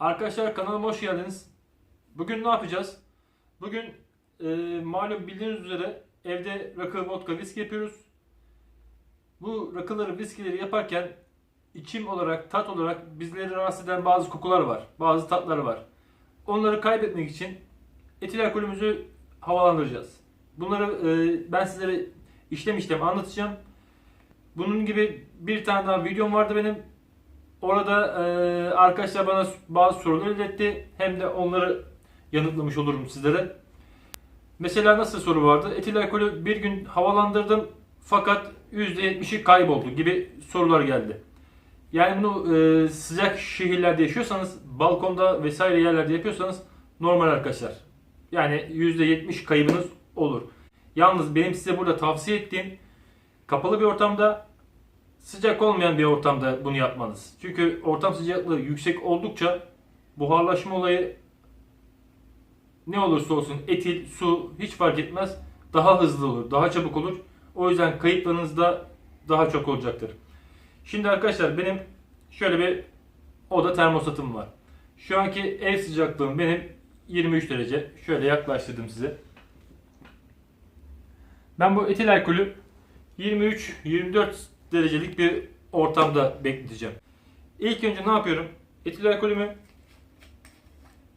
Arkadaşlar kanalıma hoş geldiniz. Bugün ne yapacağız? Bugün e, malum bildiğiniz üzere evde rakı, vodka, viski yapıyoruz. Bu rakıları, viskileri yaparken içim olarak, tat olarak bizleri rahatsız eden bazı kokular var. Bazı tatlar var. Onları kaybetmek için etil alkolümüzü havalandıracağız. Bunları e, ben sizlere işlem işlem anlatacağım. Bunun gibi bir tane daha videom vardı benim. Orada e, arkadaşlar bana bazı sorular iletti. Hem de onları yanıtlamış olurum sizlere. Mesela nasıl soru vardı? Etil alkolü bir gün havalandırdım fakat %70'i kayboldu gibi sorular geldi. Yani bunu e, sıcak şehirlerde yaşıyorsanız, balkonda vesaire yerlerde yapıyorsanız normal arkadaşlar. Yani %70 kaybınız olur. Yalnız benim size burada tavsiye ettiğim kapalı bir ortamda sıcak olmayan bir ortamda bunu yapmanız. Çünkü ortam sıcaklığı yüksek oldukça buharlaşma olayı ne olursa olsun etil, su hiç fark etmez daha hızlı olur, daha çabuk olur. O yüzden kayıplarınız da daha çok olacaktır. Şimdi arkadaşlar benim şöyle bir oda termostatım var. Şu anki ev sıcaklığım benim 23 derece. Şöyle yaklaştırdım size. Ben bu etil alkolü 23-24 derecelik bir ortamda bekleteceğim. İlk önce ne yapıyorum? Etil alkolümü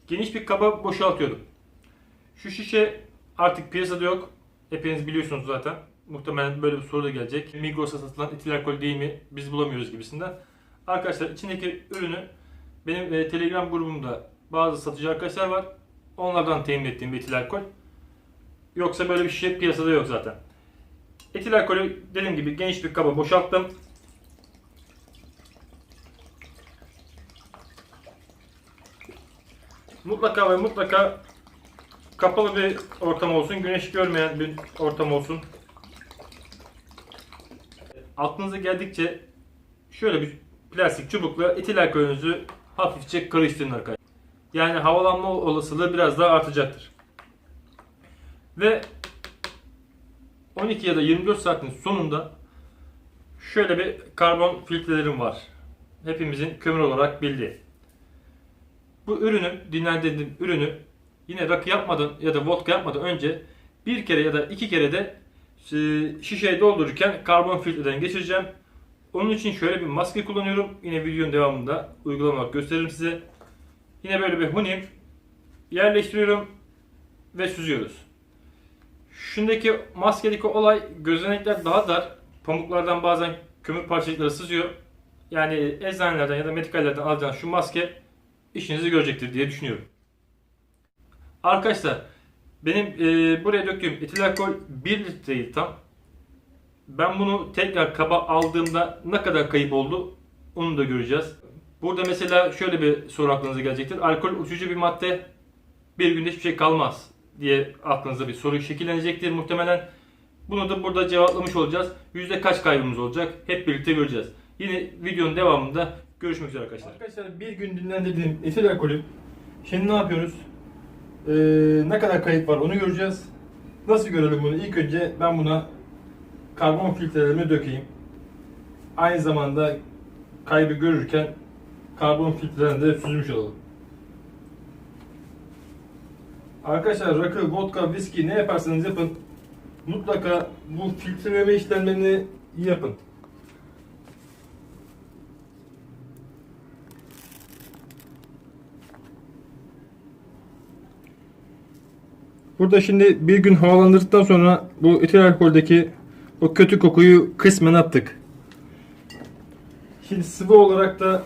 geniş bir kaba boşaltıyorum. Şu şişe artık piyasada yok. Hepiniz biliyorsunuz zaten. Muhtemelen böyle bir soru da gelecek. Migros'a satılan etil alkol değil mi? Biz bulamıyoruz gibisinden. Arkadaşlar içindeki ürünü benim e, Telegram grubumda bazı satıcı arkadaşlar var. Onlardan temin ettiğim etil alkol. Yoksa böyle bir şişe piyasada yok zaten. Etil alkolü dediğim gibi geniş bir kaba boşalttım. Mutlaka ve mutlaka kapalı bir ortam olsun, güneş görmeyen bir ortam olsun. Aklınıza geldikçe şöyle bir plastik çubukla etil alkolünüzü hafifçe karıştırın arkadaşlar. Yani havalanma olasılığı biraz daha artacaktır. Ve 12 ya da 24 saatin sonunda şöyle bir karbon filtrelerim var. Hepimizin kömür olarak bildiği. Bu ürünü, dinlendirdiğim ürünü yine rakı yapmadan ya da vodka yapmadan önce bir kere ya da iki kere de e, şişeyi doldururken karbon filtreden geçireceğim. Onun için şöyle bir maske kullanıyorum. Yine videonun devamında uygulamalar gösteririm size. Yine böyle bir hunim yerleştiriyorum ve süzüyoruz. Şundaki maskedeki olay gözenekler daha dar. Pamuklardan bazen kömür parçacıkları sızıyor. Yani eczanelerden ya da medikallerden alacağınız şu maske işinizi görecektir diye düşünüyorum. Arkadaşlar benim e, buraya döktüğüm etil alkol 1 litreydi tam. Ben bunu tekrar kaba aldığımda ne kadar kayıp oldu onu da göreceğiz. Burada mesela şöyle bir soru aklınıza gelecektir. Alkol uçucu bir madde bir günde hiçbir şey kalmaz diye aklınızda bir soru şekillenecektir muhtemelen. Bunu da burada cevaplamış olacağız. Yüzde kaç kaybımız olacak? Hep birlikte göreceğiz. Yine videonun devamında görüşmek üzere arkadaşlar. Arkadaşlar bir gün dinlendirdiğim etil alkolü. Şimdi ne yapıyoruz? Ee, ne kadar kayıp var onu göreceğiz. Nasıl görelim bunu? İlk önce ben buna karbon filtrelerimi dökeyim. Aynı zamanda kaybı görürken karbon filtrelerini de süzmüş olalım. Arkadaşlar rakı, vodka, viski ne yaparsanız yapın mutlaka bu filtreleme işlemlerini yapın. Burada şimdi bir gün havalandırdıktan sonra bu etil alkoldeki o kötü kokuyu kısmen attık. Şimdi sıvı olarak da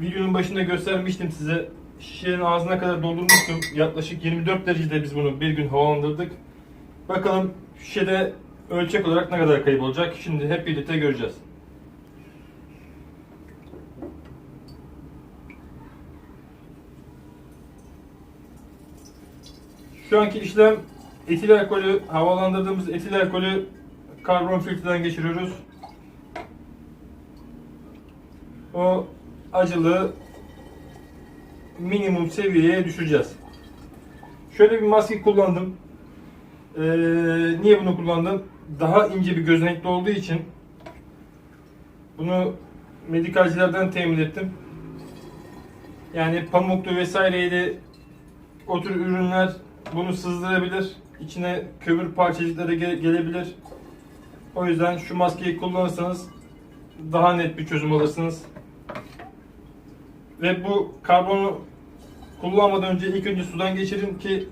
videonun başında göstermiştim size. Şişenin ağzına kadar doldurmuştum. Yaklaşık 24 derecede biz bunu bir gün havalandırdık. Bakalım şişede ölçek olarak ne kadar kayıp olacak. Şimdi hep birlikte göreceğiz. Şu anki işlem etil alkolü, havalandırdığımız etil alkolü karbon filtreden geçiriyoruz. O acılığı minimum seviyeye düşüreceğiz. Şöyle bir maske kullandım. Ee, niye bunu kullandım? Daha ince bir gözenekli olduğu için bunu medikalcilerden temin ettim. Yani pamuklu vesaireydi o tür ürünler bunu sızdırabilir. İçine kömür parçacıkları ge- gelebilir. O yüzden şu maskeyi kullanırsanız daha net bir çözüm alırsınız. Ve bu karbonu kullanmadan önce ilk önce sudan geçirin ki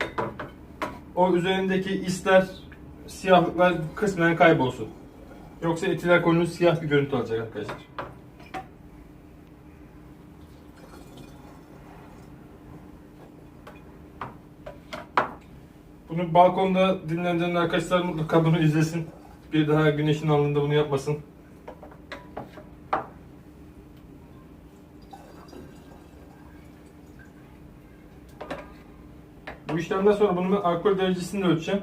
o üzerindeki isler, siyahlıklar kısmen kaybolsun. Yoksa etil alkolünüz siyah bir görüntü alacak arkadaşlar. Bunu balkonda dinlendiren arkadaşlar mutlaka bunu izlesin. Bir daha güneşin alnında bunu yapmasın. Bu işlemden sonra bunun alkol derecesini de ölçeceğim.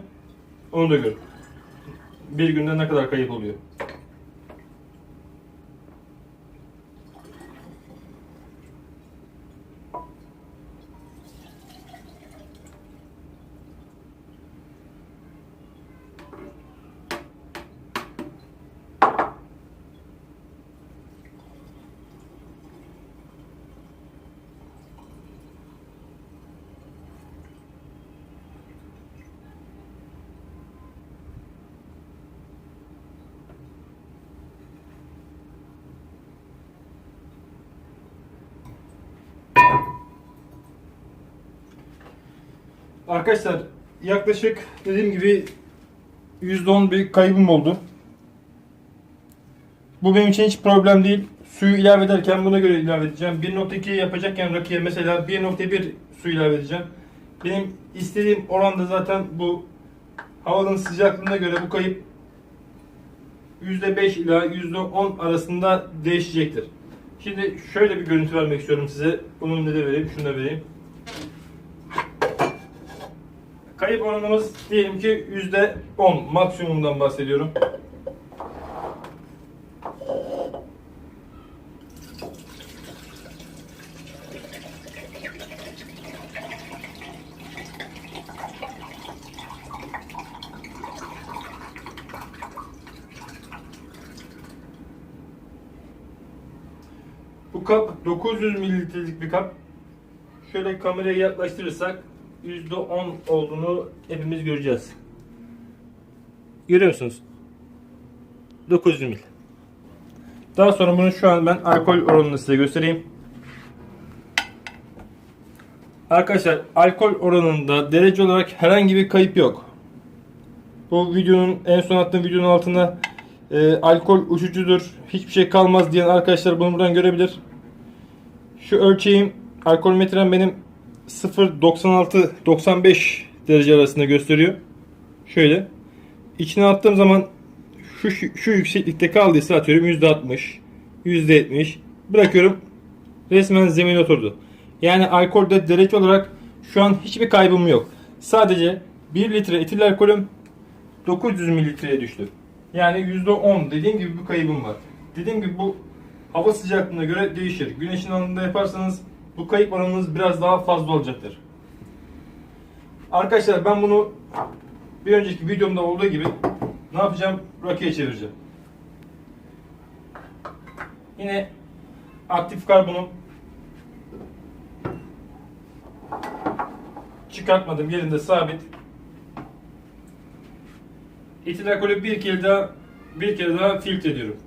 Onu da gör. Bir günde ne kadar kayıp oluyor. Arkadaşlar yaklaşık dediğim gibi %10 bir kaybım oldu. Bu benim için hiç problem değil. Suyu ilave ederken buna göre ilave edeceğim. 1.2 yapacakken rakıya mesela 1.1 su ilave edeceğim. Benim istediğim oranda zaten bu havanın sıcaklığına göre bu kayıp %5 ila %10 arasında değişecektir. Şimdi şöyle bir görüntü vermek istiyorum size. Bunun ne de vereyim, şunu da vereyim. Kayıp oranımız diyelim ki %10 maksimumdan bahsediyorum. Bu kap 900 mililitrelik bir kap. Şöyle kameraya yaklaştırırsak %10 olduğunu hepimiz göreceğiz. Görüyor musunuz? 900 mil. Daha sonra bunu şu an ben alkol oranını size göstereyim. Arkadaşlar alkol oranında derece olarak herhangi bir kayıp yok. Bu videonun en son attığım videonun altında e, alkol uçucudur, hiçbir şey kalmaz diyen arkadaşlar bunu buradan görebilir. Şu ölçeğim, alkol metrem benim 0.96-95 derece arasında gösteriyor. Şöyle. İçine attığım zaman şu, şu, yükseklikte kaldıysa atıyorum %60, %70 bırakıyorum. Resmen zemine oturdu. Yani alkolde derece olarak şu an hiçbir kaybım yok. Sadece 1 litre etil alkolüm 900 mililitreye düştü. Yani %10 dediğim gibi bir kaybım var. Dediğim gibi bu hava sıcaklığına göre değişir. Güneşin altında yaparsanız bu kayıp oranınız biraz daha fazla olacaktır. Arkadaşlar ben bunu bir önceki videomda olduğu gibi ne yapacağım? Rakıya çevireceğim. Yine aktif karbonum çıkartmadım yerinde sabit. Etil alkolü bir kere daha bir kere daha filtre ediyorum.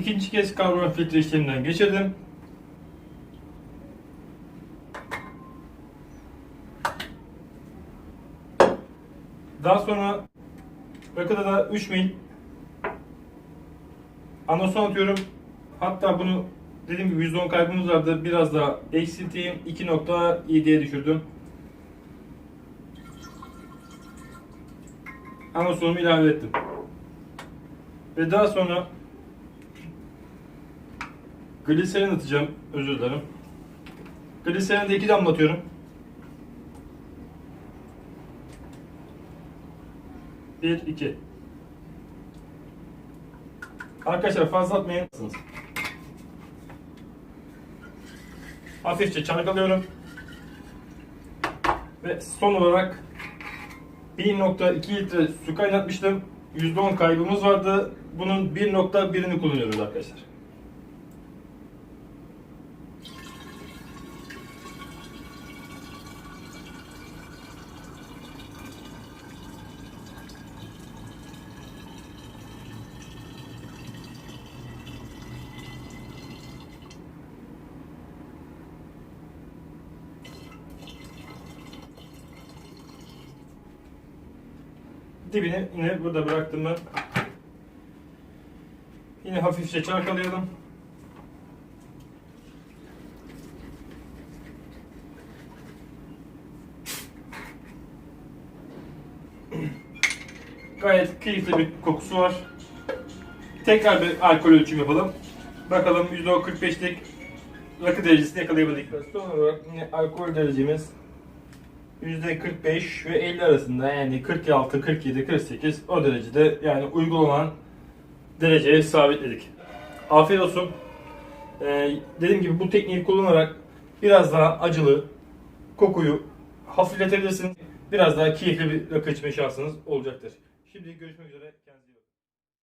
İkinci kez karbon filtre işleminden geçirdim. Daha sonra rakıda da 3 mil anason atıyorum. Hatta bunu dediğim gibi %10 kaybımız vardı. Biraz daha eksilteyim. 2.7'ye düşürdüm. Anasonumu ilave ettim. Ve daha sonra gliserin atacağım. Özür dilerim. Gliserini de iki damlatıyorum. Bir, iki. Arkadaşlar fazla atmayın. Hafifçe çalkalıyorum. Ve son olarak 1.2 litre su kaynatmıştım. %10 kaybımız vardı. Bunun 1.1'ini kullanıyoruz arkadaşlar. Dibini yine burada bıraktım ben. Yine hafifçe çalkalayalım. Gayet keyifli bir kokusu var. Tekrar bir alkol ölçüm yapalım. Bakalım %45'lik rakı derecesini yakalayabildik? Son olarak yine alkol derecemiz %45 ve 50 arasında yani 46, 47, 48 o derecede yani uygun olan dereceye sabitledik. Afiyet olsun. Ee, dediğim gibi bu tekniği kullanarak biraz daha acılı kokuyu hafifletebilirsiniz. Biraz daha keyifli bir rakı içme şansınız olacaktır. Şimdi görüşmek üzere.